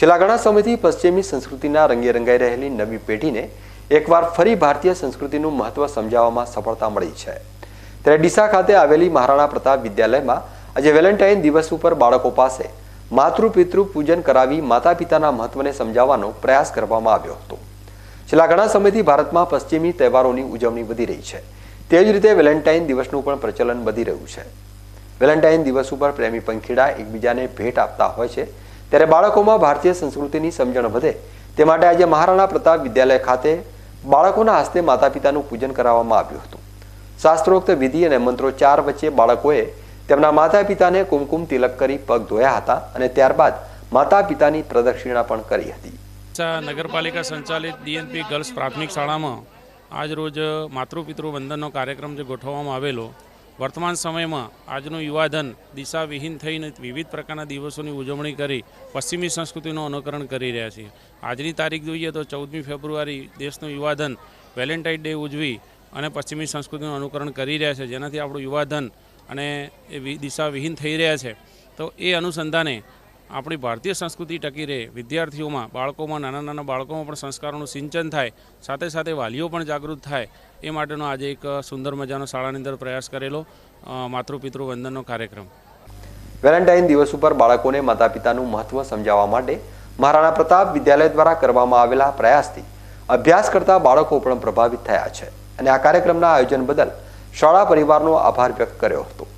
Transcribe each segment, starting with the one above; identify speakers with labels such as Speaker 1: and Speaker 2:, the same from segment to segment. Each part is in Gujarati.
Speaker 1: છેલ્લા ઘણા સમયથી પશ્ચિમી સંસ્કૃતિના રંગે રંગાઈ રહેલી નવી પેઢીને એકવાર ફરી ભારતીય સંસ્કૃતિનું મહત્વ સમજાવવામાં સફળતા મળી છે. ત્યારે ડીસા ખાતે આવેલી મહારાણા પ્રતાપ વિદ્યાલયમાં આજે વેલેન્ટાઇન દિવસ ઉપર બાળકો પાસે માતૃ પિતૃ પૂજન કરાવી માતા પિતાના મહત્વને સમજાવવાનો પ્રયાસ કરવામાં આવ્યો હતો. છેલ્લા ઘણા સમયથી ભારતમાં પશ્ચિમી તહેવારોની ઉજવણી વધી રહી છે. તે જ રીતે વેલેન્ટાઇન દિવસનું પણ પ્રચલન વધી રહ્યું છે. વેલેન્ટાઇન દિવસ ઉપર પ્રેમી પંખીડા એકબીજાને ભેટ આપતા હોય છે. ત્યારે બાળકોમાં ભારતીય સંસ્કૃતિની સમજણ વધે. તે માટે આજે મહારાણા પ્રતાપ વિદ્યાલય ખાતે બાળકોના હસ્તે માતા પિતાનું પૂજન કરાવવામાં આવ્યું હતું. શાસ્ત્રોક્ત વિધિ અને મંત્રોચ્ચાર વચ્ચે બાળકોએ તેમના માતા પિતાને કુમકુમ તિલક કરી પગ ધોયા હતા અને ત્યારબાદ માતા પિતાની પ્રદક્ષિણા પણ કરી હતી.
Speaker 2: નગરપાલિકા સંચાલિત ડીએનપી ગર્લ્સ પ્રાથમિક શાળામાં આજ રોજ માતૃપિતૃ વંદનનો કાર્યક્રમ જે ગોઠવવામાં આવેલો વર્તમાન સમયમાં આજનું યુવાધન દિશાવિહીન થઈને વિવિધ પ્રકારના દિવસોની ઉજવણી કરી પશ્ચિમી સંસ્કૃતિનું અનુકરણ કરી રહ્યા છીએ. આજની તારીખ જોઈએ તો ચૌદમી ફેબ્રુઆરી દેશનું યુવાધન વેલેન્ટાઇન ડે ઉજવી અને પશ્ચિમી સંસ્કૃતિનું અનુકરણ કરી રહ્યા છે. જેનાથી આપણું યુવાધન અને એ દિશાવિહીન થઈ રહ્યા છે. તો એ અનુસંધાને આપણી ભારતીય સંસ્કૃતિ ટકી રહે. વિદ્યાર્થીઓમાં, બાળકોમાં, નાના નાના બાળકોમાં પણ સંસ્કારોનું સિંચન થાય, સાથે સાથે વાલીઓ પણ જાગૃત થાય. એ માટેનો આજે એક સુંદર મજાનો શાળાની અંદર પ્રયાસ કરેલો માતૃપિતૃ વંદનનો કાર્યક્રમ.
Speaker 1: વેલેન્ટાઇન દિવસ ઉપર બાળકોને માતા પિતાનું મહત્વ સમજાવવા માટે મહારાણા પ્રતાપ વિદ્યાલય દ્વારા કરવામાં આવેલા પ્રયાસથી અભ્યાસ કરતા બાળકો પણ પ્રભાવિત થયા છે. અને આ કાર્યક્રમના આયોજન બદલ શાળા પરિવારનો આભાર વ્યક્ત કર્યો હતો.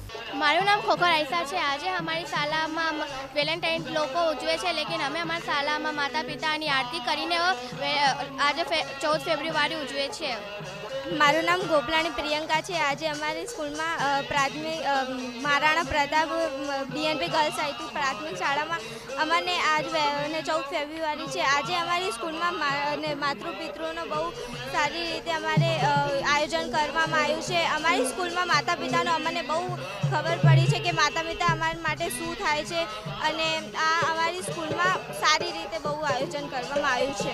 Speaker 3: મારું નામ ખોખર આયસા છે. આજે અમારી શાળામાં વેલેન્ટાઇન લોકો ઉજવે છે, લેકિન અમે અમારી શાળામાં માતા પિતાની આરતી કરીને આજે ચૌદ ફેબ્રુઆરી ઉજવે છીએ.
Speaker 4: મારું નામ ગોપલાણી પ્રિયંકા છે. આજે અમારી સ્કૂલમાં પ્રાથમિક Maharana Pratap BNP girls IT પ્રાથમિક શાળામાં અમને આજ ને ચૌદ ફેબ્રુઆરી છે. આજે અમારી સ્કૂલમાં માતૃપિતૃનો બહુ સારી રીતે અમારે આયોજન કરવામાં આવ્યું છે. અમારી સ્કૂલમાં માતા પિતાનો અમને બહુ ખબર પડી છે કે માતા પિતા અમારા માટે શું થાય છે અને આ અમારી સ્કૂલમાં સારી રીતે બહુ આયોજન કરવામાં આવ્યું છે.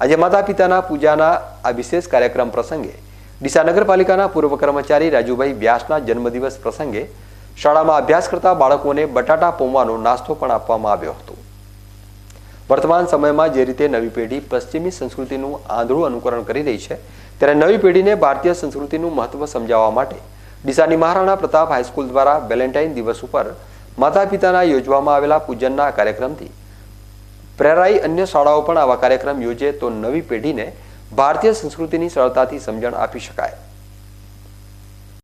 Speaker 1: આજે માતા પિતાના પૂજાના આ વિશેષ કાર્યક્રમ પ્રસંગે ડીસા નગરપાલિકાના પૂર્વ કર્મચારી રાજુભાઈ વ્યાસના જન્મદિવસ પ્રસંગે શાળામાં અભ્યાસ કરતા બાળકોને બટાટા પૌવાનો નાસ્તો પણ આપવામાં આવ્યો હતો. વર્તમાન સમયમાં જે રીતે નવી પેઢી પશ્ચિમી સંસ્કૃતિનું આંધળું અનુકરણ કરી રહી છે, ત્યારે નવી પેઢીને ભારતીય સંસ્કૃતિનું મહત્વ સમજાવવા માટે ડીસાની મહારાણા પ્રતાપ હાઈસ્કૂલ દ્વારા વેલેન્ટાઇન દિવસ ઉપર માતા પિતાના યોજવામાં આવેલા પૂજનના કાર્યક્રમથી પ્રેરાઈ અન્ય શાળાઓ પણ આવા કાર્યક્રમ યોજે તો નવી પેઢીને ભારતીય સંસ્કૃતિની સરળતાથી સમજણ આપી શકાય.